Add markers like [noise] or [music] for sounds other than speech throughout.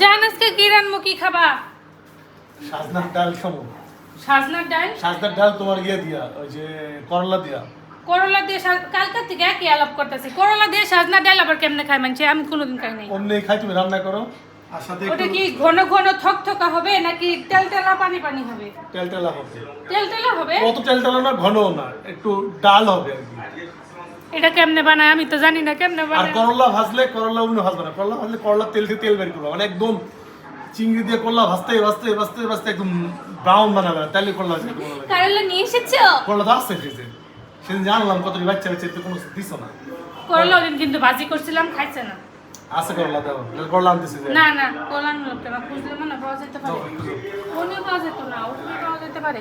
জান আজকে কি রান্নু কি খাবা? সাজনার ডাল খাব। সাজনার ডাল? সাজনার ডাল তোমার ইয়ে দিয়া ওই যে করলা দিয়া। করলা দিয়ে কালকার থেকে একই আলাপ করতেছি। করলা দিয়ে সাজনা ডাল আবার কেমনে খায় মানছে আমি কোনোদিন খাই নাই। অমনি খাই তুমি রান্না করো। আর সাথে ওটা কি ঘন ঘন থকথকা হবে নাকি তেল তেলা পানি পানি হবে? তেল টেলা হবে। তেল তেলা হবে? অত তেল টেলা না ঘন না একটু ডাল হবে আর কি। এটা কেমনে বানায়? আমি তো জানি না কেমনে বানায়। আর করলা ভাজলে করলা উনি ভাজবে না। করলা ভাজলে করলা তেল দিয়ে তেল বের করবে। মানে একদম চিংড়ি দিয়ে করলা ভাজতে ভাজতে ভাজতে ভাজতে একদম ব্রাউন বানাবে তাহলে করলা আছে কারেলা নিয়ে এসেছ? করলা তো আসছে ফ্রিজে। সেদিন জানলাম কত বাচ্চা বাচ্চা এতে কোনো দিছ না। করলা ওদিন কিন্তু ভাজি করছিলাম খাইছে না। আছে করলা দাও করলা আনতেছি না না করলা লোকটা না খুঁজলে মানে পাওয়া যেতে পারে। পাওয়া যেত না ওনে পাওয়া যেতে পারে।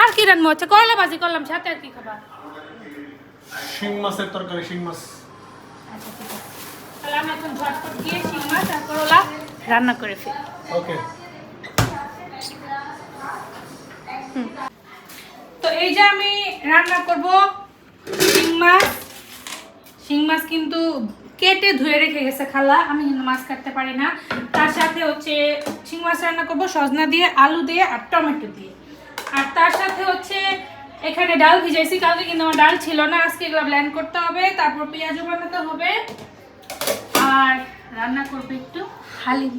আর কি রান্না হচ্ছে? করলা ভাজি করলাম সাথে আর কি খাবা? শিং মাছের তরকারি শিং মাছ। আচ্ছা তাহলে আমি এখন ঝটপট শিং মাছ আর করলা রান্না করে ফেলি। ওকে। তো এই যে আমি রান্না করব শিং মাছ। শিং মাছ কিন্তু কেটে ধুয়ে রেখে গেছে খালা আমি কিন্তু মাছ কাটতে পারি না। তার সাথে হচ্ছে শিং মাছ রান্না করব সজনা দিয়ে আলু দিয়ে আর টমেটো দিয়ে। আর তার সাথে হচ্ছে এখানে ডাল ভিজাইছি, কালকে কিন্তু আমার ডাল ছিল না, আজকে এগুলো ব্ল্যান্ড করতে হবে, তারপর পেঁয়াজও বানাতে হবে। আর রান্না করব একটু হালিম।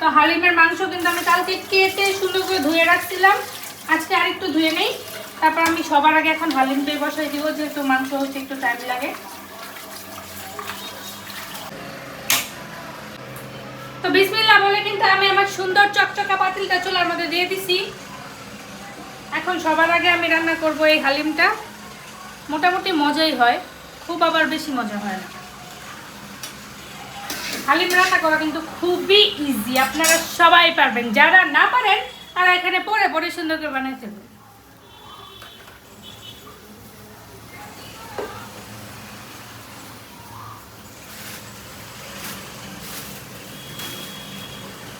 তো হালিমের মাংস কিন্তু আমি কালকে কেটে সুন্দর করে ধুয়ে রাখছিলাম, আজকে আর একটু ধুয়ে নেই। তারপর আমি সবার আগে এখন হালিম দিয়ে বসাই দিব, যেহেতু মাংস হচ্ছে একটু টাইম লাগে। তো বিসমিল্লাহ বলে কিন্তু আমি আমার সুন্দর চকচকা পাতিলটা চুলার মধ্যে দিয়ে দিছি। এখন সবার আগে আমি রান্না করব এই হালিমটা। মোটামুটি মজাই হয়, খুব আবার বেশি মজা হয় না। হালিম রান্না করা কিন্তু খুবই ইজি আপনারা সবাই পারবেন। যারা না পারেন, তারা এখানে পরে পরে সুন্দর করে বানাইতে হবে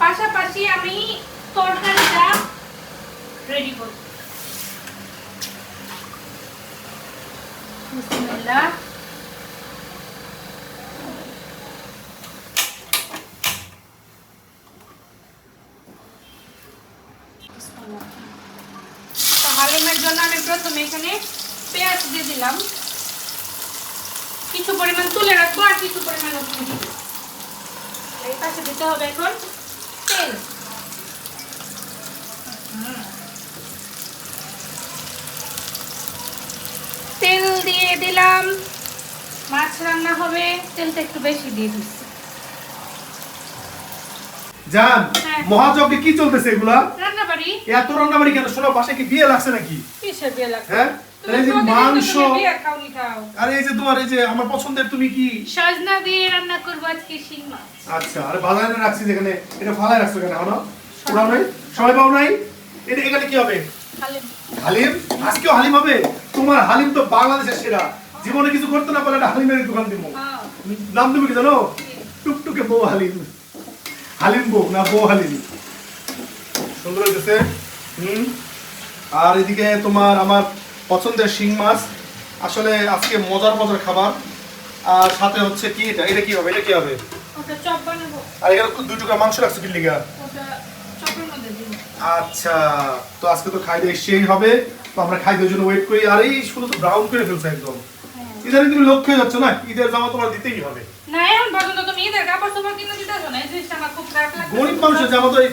পাশাপাশি আমি তরকারিটা রেডি করব। বিসমিল্লাহ তো হালিমের জন্য আমি প্রথমে এখানে পেঁয়াজ দিয়ে দিলাম। কিছু পরিমাণ তুলে রাখব আর কিছু পরিমাণ ওখানে দিব। দিতে হবে এখন তেল হুম। তেল দিয়ে দিলাম। মাছ রান্না হবে তেলটা একটু বেশি দিয়ে দিচ্ছি। জান হ্যাঁ। মহাযজ্ঞে কি চলতেছে এগুলা? রান্না বাড়ি এত রান্না বাড়ি কেন? শোনো বাসায় কি বিয়ে লাগছে নাকি? কিসের বিয়ে লাগবে হ্যাঁ? মাংস আরে এই যে তোমার এই যে আমার পছন্দের তুমি কি? সজনা দিয়ে রান্না করব আজকে শিং মাছ। আচ্ছা আরে বাজারে রাখছি যেখানে এটা ফালায় রাখছো কেন এখনও? ওরাও নাই? সবাই পাও নাই? এটা এখানে কি হবে? হালিম। হালিম? আজকেও হালিম হবে? তোমার হালিম তো বাংলাদেশের সেরা। জীবনে কিছু করতে না পারলে হালিমের দোকান দিব। হ্যাঁ। নাম দেবো কি জানো? টুকটুকে বউ হালিম। হালিম বউ না বউ হালিম। সুন্দর হয়েছে হুম? আর এদিকে তোমার আমার পছন্দের শিং মাছ। আসলে আজকে মজার মজার খাবার। আর সাথে হচ্ছে কি এটা? এটা কি হবে? এটা কি হবে? ওটা চপ বানাবো। আর এখানে দুই টুকরা মাংস রাখছো কি লিগা ওটা চপের মধ্যে দিব আচ্ছা তো আজকে তো খাইতে সেই হবে। তো আমরা খাইতে জন্য ওয়েট করি আর এই শুধু তো ব্রাউন করে ফেলছে একদম। ইদানিং তুমি লক্ষ্য হয়ে যাচ্ছ না? ঈদের জামা তোমার দিতেই হবে। না এখন পর্যন্ত তুমি ঈদের কাপড় চোপড় কিনে দিতেছো না? এই জিনিসটা আমার খুব খারাপ লাগে গরিব মানুষের জামা তো এই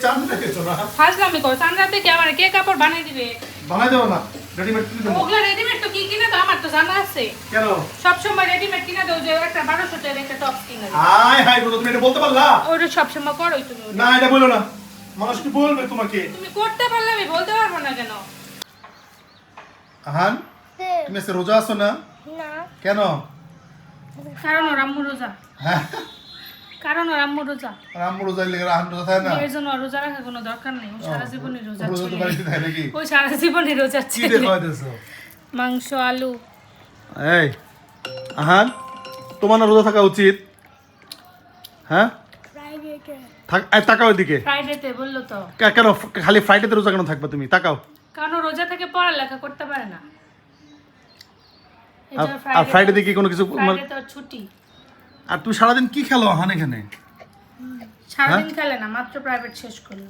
না? ফাজলামি করো। চান্দাতে কি আমার কে কাপড় বানিয়ে দিবে? বানাই দেবো না। রেডিমেড কিনে দেবো ওগুলা রেডিমেড তো কি কিনে তো আমার তো জানা আছে। কেন? সবসময় রেডিমেড কিনে দাও যে একটা বারোশো টাকার একটা টপ কিনে দাও। হাই হাই বলো তুমি এটা বলতে পারলা? ওটা সবসময় করোই তুমি না এটা বলো না। মানুষ কি বলবে তোমাকে? তুমি করতে পারলে আমি বলতে পারব না কেন? আহান তুমি আজকে রোজা আছো না? না। কেন? কারণ ওর আম্মু রোজা। হ্যাঁ। কারণ ওর আম্মু রোজা। রাম রোজা লেগে আহান রোজা থাকে না? এর জন্য রোজা রাখার কোনো দরকার নেই। ও সারা জীবনই রোজা রোজা তো বাড়িতে থাকে নাকি? ও সারা জীবনই রোজা ছিল দেখো দিছো মাংস আলু। এই আহান তোমার না রোজা থাকা উচিত। হ্যাঁ? প্রাইভেটে থাক তাকাও এদিকে। ফ্রাইডেতে বলল তো। কেন খালি ফ্রাইডেতে রোজা কেন থাকবে তুমি? তাকাও। কারণ রোজা থেকে পড়ালেখা করতে পারে না। আর- ফ্রাইডে দিকে কোনো কিছু মানে- তো ছুটি। আর তুমি সারাদিন কি খেলো আহান এখানে? সারাদিন খেলে না মাত্র প্রাইভেট শেষ করল।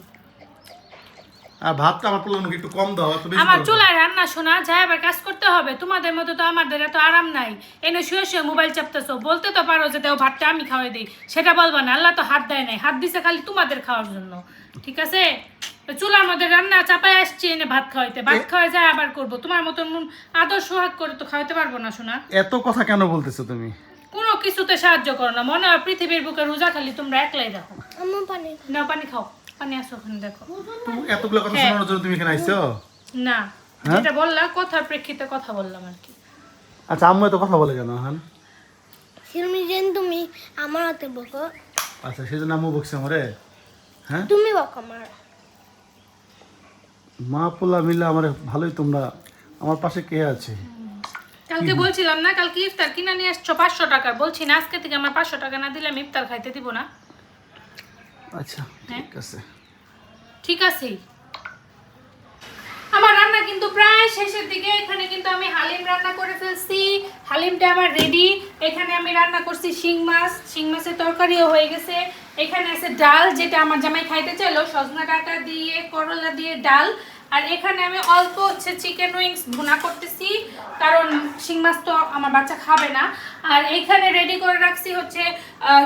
আর ভাতটা আমার মুখে একটু কম দাও বেশি আমার চুলায় রান্না শোনা যায় আবার কাজ করতে হবে। তোমাদের মতো তো আমাদের এত আরাম নাই। এনে শুয়ে শুয়ে মোবাইল চাপতেছো। বলতে তো পারো যে দেও ভাতটা আমি খাওয়াই দিই। সেটা বলবা না আল্লাহ তো হাত দেয় নাই। হাত দিছে খালি তোমাদের খাওয়ার জন্য। ঠিক আছে? চুলার মধ্যে রান্না চাপায় আসছি এনে ভাত খাওয়াইতে। ভাত খাওয়াই যায় আবার করব। তোমার মতন মন আদর সোহাগ করে তো খাওয়াইতে পারব না শোনা এত কথা কেন বলতেছো তুমি? কোনো কিছুতে সাহায্য করো না। মনে হয় পৃথিবীর বুকে রোজা খালি তোমরা একলাই দেখো। পানি নাও পানি খাও। পানি আসো ওখানে দেখো। তুমি এতগুলো কথা হ্যাঁ। শোনানোর জন্য তুমি এখানে আইছো না। হ্যাঁ? যেটা বললা কথার প্রেক্ষিতে কথা বললাম আর কি। আচ্ছা আম্মু এত কথা বলে কেন হান? শিরমি যেন তুমি আমার হাতে বকো। আচ্ছা সেই জন্য আম্মু বকছে আমারে? হ্যাঁ? তুমি বকো আমার। মা পোলা মিলে আমার ভালোই তোমরা আমার পাশে কে আছে? কালকে বলছিলাম না কালকে ইফতার কিনা নিয়ে আসছো? পাঁচশো টাকার বলছি না আজকে থেকে আমার পাঁচশো টাকা না দিলে আমি ইফতার খাইতে দিব না। আচ্ছা হ্যাঁ। ঠিক আছে। ঠিক আছে। আমার রান্না কিন্তু প্রায় শেষের দিকে। এখানে কিন্তু আমি হালিম রান্না করে ফেলছি। হালিমটা আমার রেডি এখানে আমি রান্না করছি শিং মাছ। শিং মাছের তরকারিও হয়ে গেছে। এখানে আছে ডাল, যেটা আমার জামাই খাইতে চাইলো। সজনা ডাটা দিয়ে, করলা দিয়ে ডাল। আর এখানে আমি অল্প হচ্ছে চিকেন উইংস ভুনা করতেছি, কারণ শিং মাছ তো আমার বাচ্চা খাবে না। আর এখানে রেডি করে রাখছি হচ্ছে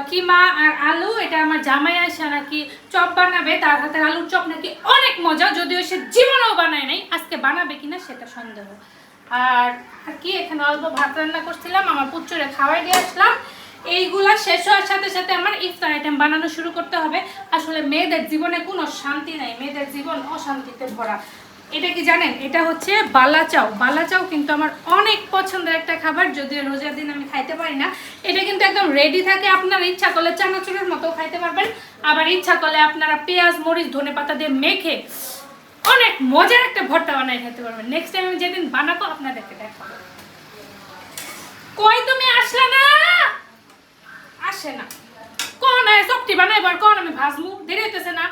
কিমা আর আলু। এটা আমার জামাই আসা, নাকি চপ বানাবে। তার হাতের আলুর চপ নাকি অনেক মজা, যদিও সে জীবনেও বানায় নাই। আজকে বানাবে কিনা সেটা সন্দেহ। আর আর কি, এখানে অল্প ভাত রান্না করছিলাম, আমার পুত্রে খাওয়াই দিয়ে আসলাম। এইগুলা শেষ হওয়ার সাথে সাথে আমার ইফতার আইটেম বানানো শুরু করতে হবে। আসলে মেয়েদের জীবনে কোনো শান্তি নাই। মেয়েদের জীবন অশান্তিতে ভরা। এটা কি জানেন? এটা হচ্ছে বালা চাও। বালা চাও কিন্তু আমার অনেক পছন্দের একটা খাবার, যদিও রোজার দিন আমি খাইতে পারি না। এটা কিন্তু একদম রেডি থাকে। আপনার ইচ্ছা করলে চানাচুরের মতো খাইতে পারবেন। আবার ইচ্ছা করলে আপনারা পেঁয়াজ, মরিচ, ধনে পাতা দিয়ে মেখে অনেক মজার একটা ভর্তা বানাই খেতে পারবেন। নেক্সট টাইম আমি যেদিন বানাবো, আপনাদেরকে দেখাবো। কই তুমি? আসলে না! আসে না। কোন আয় সবটি বানাইবার কোন আমি ভাজমু? দেরি হইতেছে না।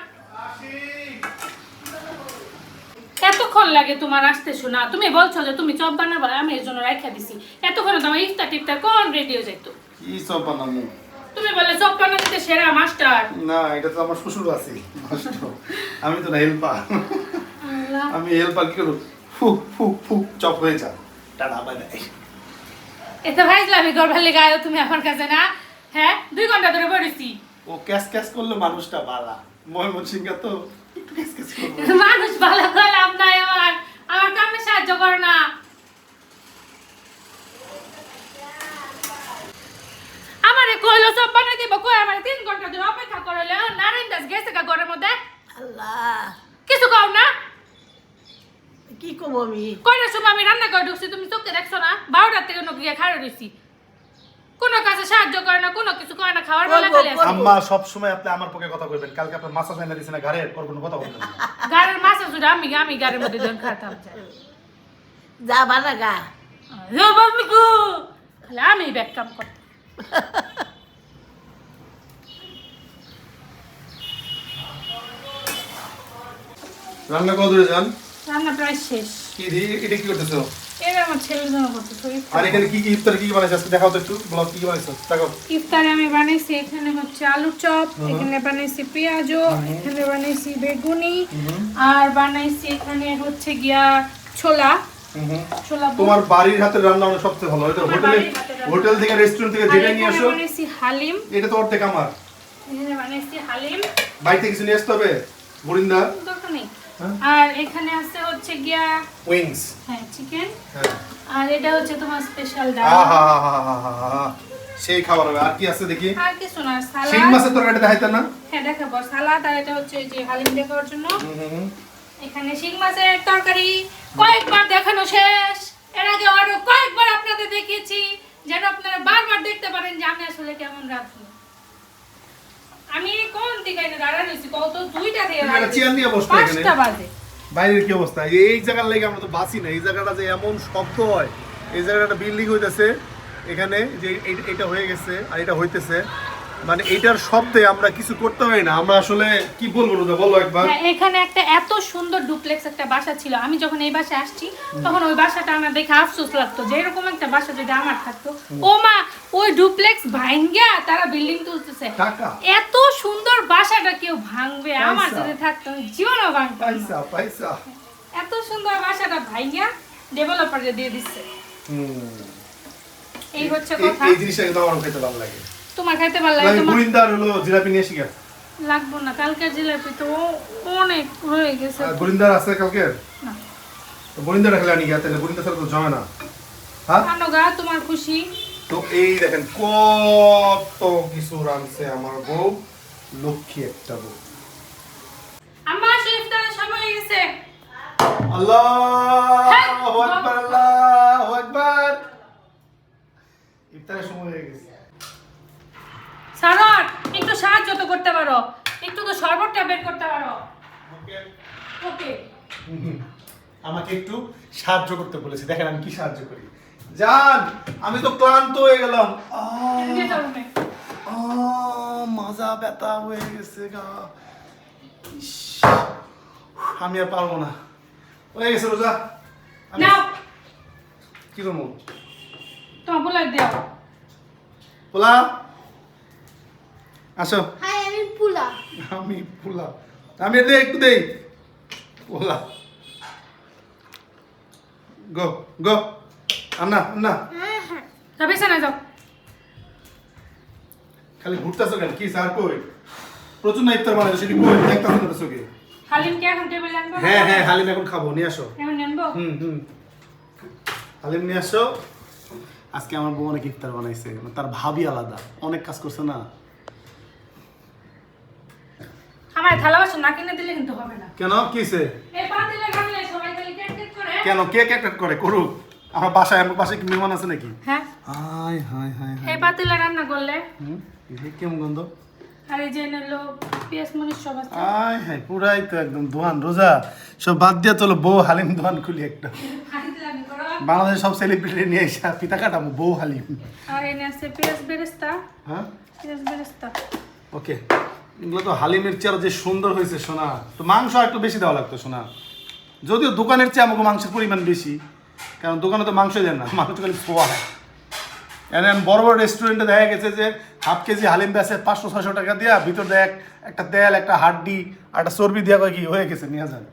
এতক্ষণ লাগে তোমার আসতে শোনা। তুমি বলছো যে তুমি চপ বানাবা আমি এর জন্য রাখা দিছি। এতক্ষণ তোমার ইফতার টিফতার কোন রেডি হয়ে যাইতো? কি সব বানামু তুমি বলে চপ বানাতে সেরা মাস্টার। না এটা তো আমার শ্বশুর আছে মাস্টার। আমি তো না হেল্পার। আমি হেল্পার কি করব? ফু ফু ফু চপ হয়ে যা টাটা বাই বাই এতে ভাইজলামি করবার লেগে তুমি আমার কাছে না। হ্যাঁ দুই ঘণ্টা ধরে বলেছি ও ক্যাশ ক্যাশ করলে মানুষটা বালা। তো একটু ক্যাশ ক্যাশ করব মানুষ ভালো করে লাভ নাই আমার। আমার কামে সাহায্য করো না। আমারে কইলো সব বানাই দিব কই? আমার তিন ঘণ্টা ধরে অপেক্ষা করলে নারায়ণ দাস গেছে গা ঘরের মধ্যে। আল্লাহ। কিছু কও না। কি করব আমি? কয়টার সময় আমি রান্না করে ঢুকছি তুমি চোখে দেখছ না? বারোটার থেকে নকি খাড়ে রয়েছি কোনো কাজে সাহায্য করে না কোনো কিছু করে না খাওয়ার বেলা খালি আছে। আম্মা সব সময় আপনি আমার পক্ষে কথা কইবেন কালকে আপনার মাথা চাইনা দিছেন ঘাড়ে ওর কোনো কথা বলবেন না। গাড়ির মাছে জুড়ে আমি আমি গাড়ির মধ্যে জন খাতাম যা বানা গা। যা বাবু গো খালি আমি ব্যাগ কাম করতাম রান্না কত দূরে যান? রান্না প্রায় শেষ। কি এটা কি করতেছো? আমার ছেলের জন্য করতেছো আর এখানে কি কি ইফতার কি কি বানাইছো? আজকে দেখাও তো একটু ব্লগ কি কি বানাইছো? দেখাও ইফতারে আমি বানাইছি এখানে হচ্ছে আলুর চপ এখানে বানাইছি পেঁয়াজও এখানে বানাইছি বেগুনি আর বানাইছি এখানে হচ্ছে গিয়া ছোলা। ছোলা তোমার বাড়ির হাতের রান্না অনেক সবচেয়ে ভালো। এটা হোটেলে। হোটেল থেকে রেস্টুরেন্ট থেকে যেটা নিয়ে আসো বানাইছি হালিম। এটা তো অর্ধেক আমার। এখানে বানাইছি হালিম। বাড়িতে কিছু নিয়ে আসতে হবে? বরিন্দা দরকার নেই। আর এখানে আছে হচ্ছে গিয়া উইংস হ্যাঁ চিকেন হ্যাঁ। আর এটা হচ্ছে তোমার স্পেশাল ডাল। আহা হা হা সেই খাবার হবে। আর কি আছে দেখি? আর কিছু না শিং সালাদ মাছের তরকারিটা দেখাইতেন না? হ্যাঁ দেখাবো। সালাদ আর এটা হচ্ছে যে হালিম দেখার জন্য। এখানে শিং মাছের তরকারি কয়েকবার দেখানো শেষ। এর আগে আরও কয়েকবার আপনাদের দেখিয়েছি। যেন আপনারা বারবার দেখতে পারেন যে আমি আসলে কেমন রাখি আমি কোন দিকে দাঁড়ানো হয়েছি কত দুইটা দিয়ে তুমি চেয়ার নিয়ে বসতে এখানে। পাঁচটা বাজে। বাইরের কি অবস্থা? এই জায়গার লেগে আমরা তো বাসি না। এই জায়গাটা যে এমন শক্ত হয় এই জায়গাটা বিল্ডিং হইতেছে। এখানে যে এটা হয়ে গেছে আর এটা হইতেছে। মানে এটার শব্দে আমরা কিছু করতে পারি না। আমরা আসলে কি বলব রোজা বলো একবার। হ্যাঁ, এখানে একটা এত সুন্দর ডুপ্লেক্স একটা বাসা ছিল। আমি যখন এই বাসায় আসছি তখন ওই বাসাটা আমার দেখে আফসোস লাগতো যে এরকম একটা বাসা যদি আমার থাকতো। ও মা ওই ডুপ্লেক্স ভাঙ্গা তারা বিল্ডিং তুলতেছে। এত সুন্দর বাসাটা কেউ ভাঙবে আমার যদি থাকতো জীবনও ভাঙতাম না। পয়সা পয়সা। এত সুন্দর বাসাটা ভাঙ্গা ডেভেলপারকে দিয়ে দিচ্ছে। হুম। এই হচ্ছে কথা। এই জিনিসটা কিন্তু আমার খেতে ভালো লাগে। তোমার খাইতে ভালো লাগে তোমার গুরিন্দার হলো জিলাপি নিয়ে এসে লাগবো না কালকে জিলাপি তো অনেক রয়ে গেছে। গুরিন্দার আছে কালকে না। তো গুরিন্দার খেলে আনি গিয়ে তাহলে গুরিন্দা ছাড়া তো জমে না। হ্যাঁ? আনো গা তোমার খুশি। তো এই দেখেন কত কিছু রাঁধছে আমার বউ লক্ষ্মী একটা বউ। আম্মা ইফতারের সময় হয়ে গেছে। আল্লাহ হ্যাঁ, আকবার আল্লাহ আকবার। ইফতারের সময় হয়ে গেছে। সারট একটু সাহায্য তো করতে পারো। একটু তো শরবতটা বের করতে পারো। ওকে আমাকে একটু সাহায্য করতে বলেছে। দেখেন আমি কি সাহায্য করি। জান আমি তো ক্লান্ত হয়ে গেলাম। মাজা ব্যথা হয়ে গেছে গা। আমি আর পারব না। হয়ে গেছে রোজা। কি করব? তোমার বলাই দাও। পোলা আসো। হাই আমি পুলা। আমি পোলা। আমি দে একটু দেই। পোলা। গো গো। আন্না আন্না। হ্যাঁ হ্যাঁ। যাও। বিছানায় খালি ঘুরতেছো কেন? কি স্যার কই? প্রচুর না ইফতার বানাইছো সেটি কই? দেখতাম না চোখে হালিমকে এখন টেবিলে আনব? হ্যাঁ হ্যাঁ হালিম এখন খাব নিয়ে আসো। এখন আনব? হুম হুম। হালিম নিয়ে আসো। আজকে আমার বউ অনেক ইফতার বানাইছে তার ভাবি আলাদা। অনেক কাজ করছে না। আমার থালা বাসন না কিনে দিলে কিন্তু হবে না। কেন? কিসে এই পাতিলে রাখলে সবাই খালি কেট কেট করে? কেন? কে কে কে করে? করুক। আমার বাসায় আমার বাসায় কি মেহমান আছে নাকি? হ্যাঁ। হাই হাই হাই এই পাতিলে রান্না করলে? হুম? এই কেমন গন্ধ? আর যে নিলো পেঁয়াজ মরিচ সব আছে। আয় হাই পুরাই তো একদম দোহান রোজা। সব বাদ দিয়ে চলো বউ হালিম দোহান খুলি একটা। বাংলাদেশের সব সেলিব্রিটি নিয়ে এসে পিতা কাটাবো বউ হালিম। আর এনে আছে পেঁয়াজ বেরেস্তা। হ্যাঁ? পেঁয়াজ বেরেস্তা। ওকে। এগুলো তো হালিমের চেয়ার যে সুন্দর হয়েছে, সোনা। তো মাংস একটু বেশি দেওয়া লাগতো, সোনা। যদিও দোকানের চেয়ে আমাকে মাংসের পরিমাণ বেশি, কারণ দোকানে তো মাংস দেন না। মাংস খালি খোয়া হয় এনে বড় বড় রেস্টুরেন্টে দেখা গেছে যে হাফ কেজি হালিম বেছে পাঁচশো, ছয়শো টাকা দিয়া ভিতর দেখ, একটা তেল, একটা হাড্ডি একটা চর্বি দেওয়া কি, হয়ে গেছে, নিয়ে যান।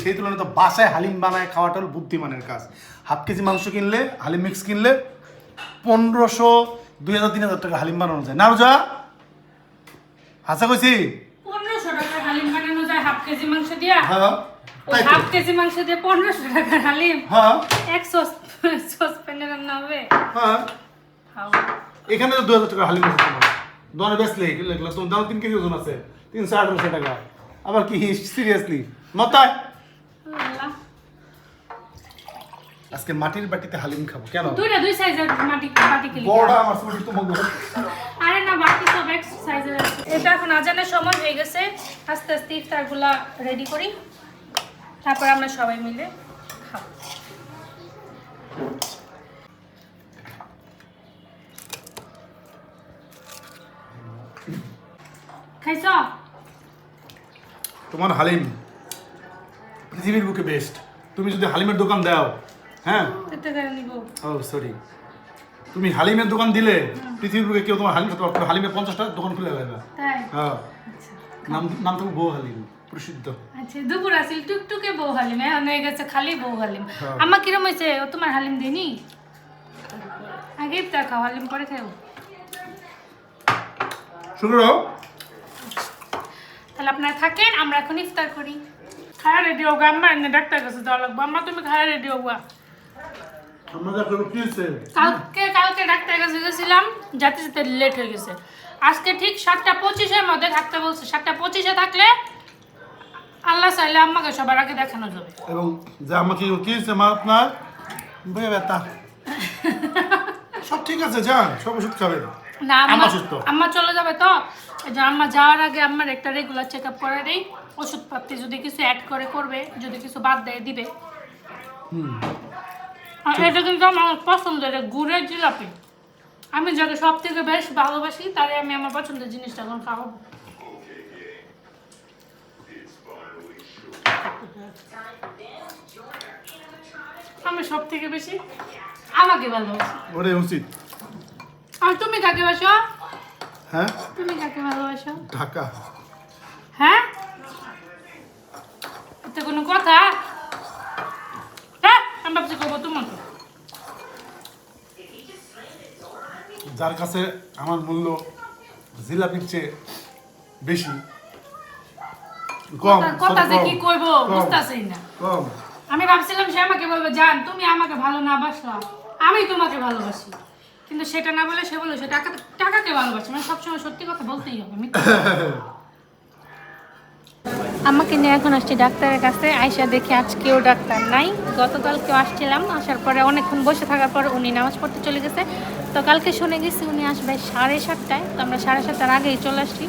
সেই তুলনায় তো বাসায় হালিম বানায় খাওয়াটা হল বুদ্ধিমানের কাজ। হাফ কেজি মাংস কিনলে, হালিম মিক্স কিনলে পনেরোশো, দুই হাজার, তিন হাজার টাকা হালিম বানানো যায়। না রোজা হাসা কইছি। পনেরোশো টাকার হালিম বানানো যায় হাফ কেজি মাংস দিয়া। হ্যাঁ তো। হাফ কেজি মাংস দিয়ে পনেরোশো টাকার হালিম। হ্যাঁ। এক সস সসপ্যানে রান্না হবে। হ্যাঁ। এখানে তো হালিম আছে লাগল কেজি ওজন টাকা। আবার কি সিরিয়াসলি আজকে মাটির বাটিতে হালিম খাব। কেন? দুইটা দুই সাইজের মাটি বাটি কিলি বড়টা আমার ছবি তোমাকে আরে না বাকি সব এক সাইজের আছে। এটা এখন আজানের সময় হয়ে গেছে। আস্তে আস্তে ইফতারগুলা রেডি করি। তারপর আমরা সবাই মিলে খাব। খাইছ? তোমার হালিম পৃথিবীর বুকে বেস্ট তুমি যদি হালিমের দোকান দাও হ্যাঁ? ও সরি তুমি হালিমের দোকান দিলে পৃথিবীর বুকে কেউ তোমার হালিম খেতে। হালিমের পঞ্চাশটা দোকান খুলে দেবে হ্যাঁ। আচ্ছা। নাম নাম তো বউ হালিম প্রসিদ্ধ। আচ্ছা দুপুর আসিল টুকটুকে বউ হালিম এখন হয়ে গেছে খালি বউ হালিম। হ্যাঁ। আমার কিরম হয়েছে? ও তোমার হালিম দিনি আগে ইফতার খাও হালিম পরে খাও শুরু। তাহলে আপনারা থাকেন আমরা এখন ইফতার করি। খায়া রেডি হোক এনে ডাক্তার কাছে যাওয়া লাগবো। আম্মা তুমি খায়া রেডি হোক আমরা যা করব কি হচ্ছে কালকে কালকে ডাক্তার কাছে গেছিলাম যাতে যেতে লেট হয়ে গেছে। আজকে ঠিক সাতটা পঁচিশের মধ্যে থাকতে বলছে। সাতটা পঁচিশে থাকলে আল্লাহ চাইলে আম্মাকে সবার আগে দেখানো যাবে। এবং যে আমাকে কি হচ্ছে মা আপনার বয়ে ব্যথা। সব ঠিক আছে যান সব ওষুধ খাবেন। না আম্মা আম্মা সুস্থ। আম্মা চলে যাবে তো? যে আম্মা যাওয়ার আগে আম্মার একটা রেগুলার চেক আপ করে দেই ওষুধপাতি যদি কিছু অ্যাড করে করবে যদি কিছু বাদ দেয় দিবে। হুম। আর এটা কিন্তু আমার পছন্দ এটা গুড়ের জিলাপি। আমি যাকে সব থেকে বেশ ভালোবাসি তারে আমি আমার পছন্দের জিনিসটা এখন খাওয়াবো আমি সব থেকে বেশি আমাকে ভালোবাসি। ওটাই উচিত আর তুমি কাকে বাসো হ্যাঁ? তুমি কাকে ভালোবাসো? ঢাকা। হ্যাঁ? এটা কোনো কথা হ্যাঁ আমি ভাবছি করব তোমাকে যার কাছে আমার মূল্য জিলাপির চেয়ে বেশি। কম কথা- যে কি করব বুঝতাছি না। কম। আমি ভাবছিলাম সে আমাকে বলবে জান তুমি আমাকে ভালো না বাসলা আমি তোমাকে ভালোবাসি। কিন্তু সেটা না বলে সে বলে সে টাকা টাকাকে ভালোবাসে মানে সবসময় সত্যি কথা বলতেই হবে [laughs] আমাকে নিয়ে এখন আসছি ডাক্তারের কাছে আয়সা দেখি আজকেও ডাক্তার নাই। গতকালকেও আসছিলাম আসার পরে অনেকক্ষণ বসে থাকার পর উনি নামাজ পড়তে চলে গেছে। তো কালকে শুনে গেছি উনি আসবে সাড়ে সাতটায় তো আমরা সাড়ে সাতটার আগেই চলে আসছি।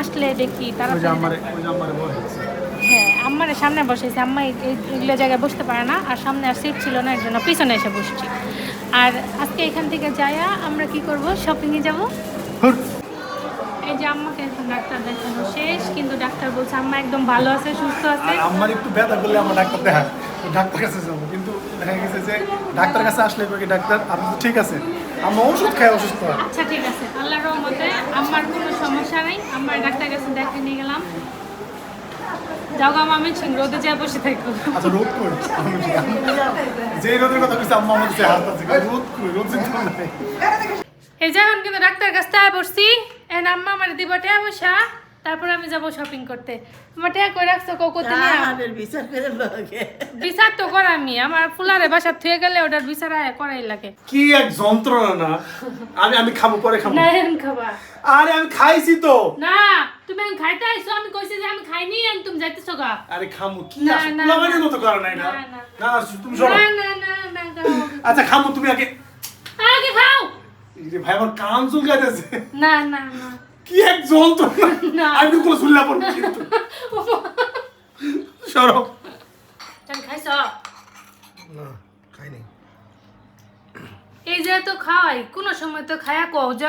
আসলে দেখি তারা আমারে আমারে হ্যাঁ আম্মার সামনে বসেছি আম্মা এই- এই- জায়গায় বসতে পারে না আর সামনে আর সিট ছিল না এর জন্য পিছনে এসে বসছি। আর আজকে এখান থেকে যাইয়া আমরা কি করব? শপিংয়ে যাব? যে আম্মাকে এখন ডাক্তার দেখানো শেষ কিন্তু ডাক্তার বলছে আম্মা একদম ভালো আছে সুস্থ আছে। আমার একটু ব্যথা করলে আমার ডাক্তার দেখায়। তো ডাক্তার কাছে যাব। কিন্তু দেখা গেছে যে ডাক্তার কাছে আসলে ডাক্তার আপনি তো ঠিক আছে আমার ওষুধ অসুস্থ আচ্ছা ঠিক আছে। আল্লাহর রহমতে আমার কোনো সমস্যা নেই। আমার ডাক্তার কাছে দেখে নিয়ে গেলাম। আমি রোদে বসে থাকব। আচ্ছা রোদ কই? যে রোদের কথা কইছে আম্মা আমাদের হাত আছে। রোদ কই? রোদ নাই। এই যে এখন কিন্তু ডাক্তার কাছে পড়ছি এন আম্মা আমার দিব টাকা পয়সা তারপর আমি যাব শপিং করতে আমার টাকা কই রাখছো কো কত নিয়ে আমাদের বিচার করে বিচার তো করা আমি আমার ফুলারে বাসা থুয়ে গেলে ওটার বিচার আয়া করাই লাগে কি এক যন্ত্রণা না আমি আমি খাব পরে খাব না এখন খাবা আরে আমি খাইছি তো না তুমি এখন খাইতে আইছো আমি কইছি যে আমি খাইনি আর তুমি যাইতেছো গা আরে খামু কি। মতো করে নাই না না, তুমি না না না না আচ্ছা খামু তুমি আগে আগে খাও ভাই আমার কান চুলকাইতেছে। না না না। কি এক যন্ত্রণা না। আমি কিন্তু শুনলাম পড়ব কিন্তু। সরব তুমি খাইছ? না খাইনি এই যে তো খাওয়াই কোনো সময় তো খায়া কও যে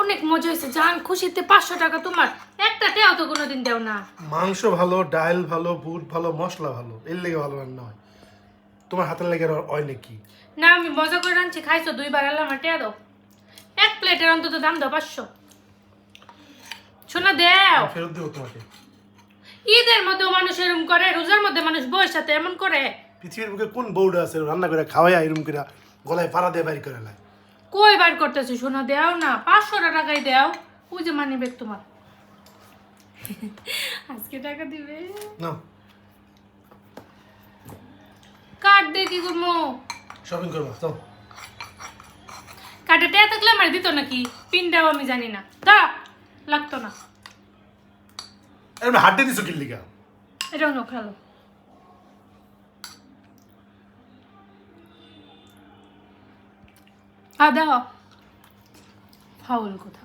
অনেক মজা হয়েছে জান খুশিতে পাঁচশো টাকা তোমার। একটা টেও তো কোনোদিন দেও না। মাংস ভালো ডাল ভালো বুট ভালো মশলা ভালো এর লেগে ভালো রান্না হয়। তোমার হাতের লেগে হয় নাকি? না আমি মজা করে রাঁধছি খাইছো দুইবার এলাম আমার টেয়া দাও। এক প্লেটের অন্তত দাম দাও পাঁচশো। শোনা দেও। ফেরত দেবো তোমাকে। ঈদের মধ্যে মানুষ এরম করে রোজার মধ্যে মানুষ বউয়ের সাথে এমন করে। পৃথিবীর বুকে কোন বউটা আছে রান্না করে খাওয়াই এরম করে গলায় পাড়া দিয়ে বাড়ি করে লাই কই বার করতেছি? শোনা দেও না পাঁচশো টাকাই দেও। ওই যে মানি তোমার। আজকে টাকা দিবে? না কার্ড দিয়ে কি করব? শপিং করব চল টেয়া থাকলে আমার দিত নাকি? পিনটাও আমি জানি না। দা লাগতো না। এরম হাড্ডে দিছো কিল্লিকা এটাও নো খেলো। আদা ফাউল কোথা